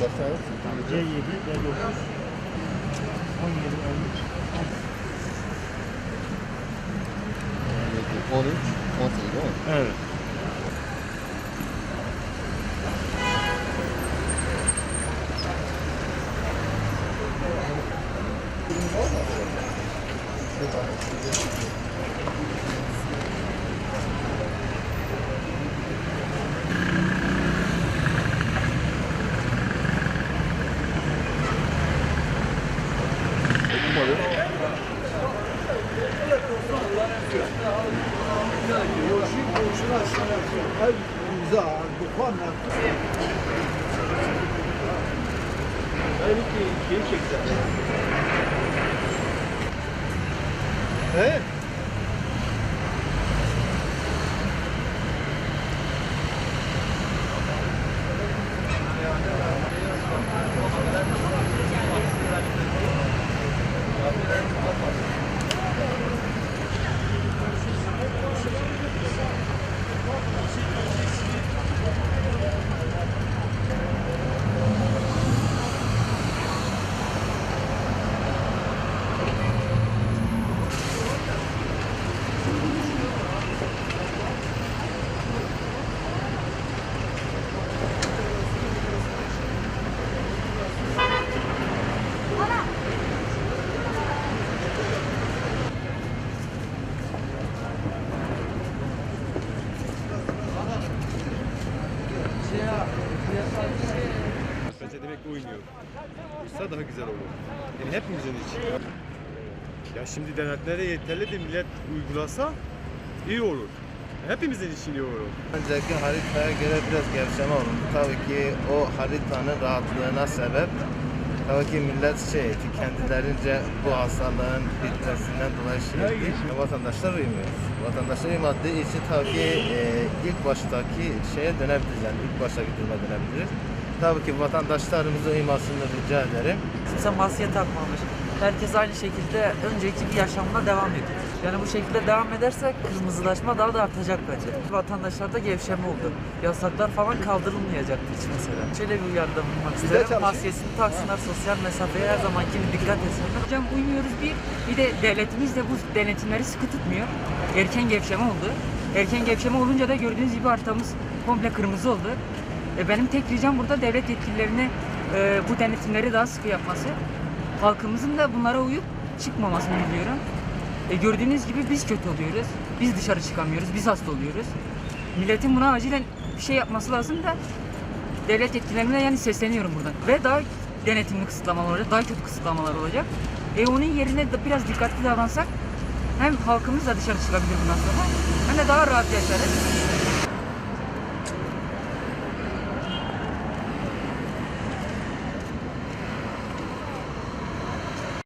Basar. C7, D9, 17, 13, 13, 18 değil mi? Evet. bizarre, dokunma. Öyle bir şey çekti. He? Ki oynuyor. Olsa daha güzel olur. Yani hepimizin için. Ya şimdi denetleri yeterli de millet uygulasa iyi olur. Hepimizin için iyi olur. Önceki haritaya göre biraz gevşeme oldu. Tabii ki o haritanın rahatlığına sebep tabii ki millet şey kendilerince bu hastalığın bitmesinden dolayı şey. Vatandaşlar uymuyor. Vatandaşlar uymadığı için tabii ki e, ilk baştaki şeye dönebiliriz yani ilk baştaki duruma dönebiliriz. Tabii ki vatandaşlarımızın uymasını rica ederim. Kimse maske takmamış. Herkes aynı şekilde önceki bir yaşamına devam ediyor. Yani bu şekilde devam ederse kırmızılaşma daha da artacak bence. Vatandaşlarda gevşeme oldu. Yasaklar falan kaldırılmayacaktı hiç mesela. Şöyle bir uyarıda bulunmak isterim. Maskesini taksınlar, sosyal mesafeye her zamanki gibi dikkat etsinler. Hocam uymuyoruz bir. Bir de devletimiz de bu denetimleri sıkı tutmuyor. Erken gevşeme oldu. Erken gevşeme olunca da gördüğünüz gibi haritamız komple kırmızı oldu. E, benim tek ricam burada devlet yetkililerine e, bu denetimleri daha sıkı yapması. Halkımızın da bunlara uyup çıkmamasını diliyorum. E, gördüğünüz gibi biz kötü oluyoruz. Biz dışarı çıkamıyoruz. Biz hasta oluyoruz. Milletin buna acilen bir şey yapması lazım da devlet yetkililerine yani sesleniyorum buradan. Ve daha denetimli kısıtlamalar olacak, daha kötü kısıtlamalar olacak. E onun yerine de biraz dikkatli davransak hem halkımız da dışarı çıkabilir bundan sonra hem de daha rahat yaşarız.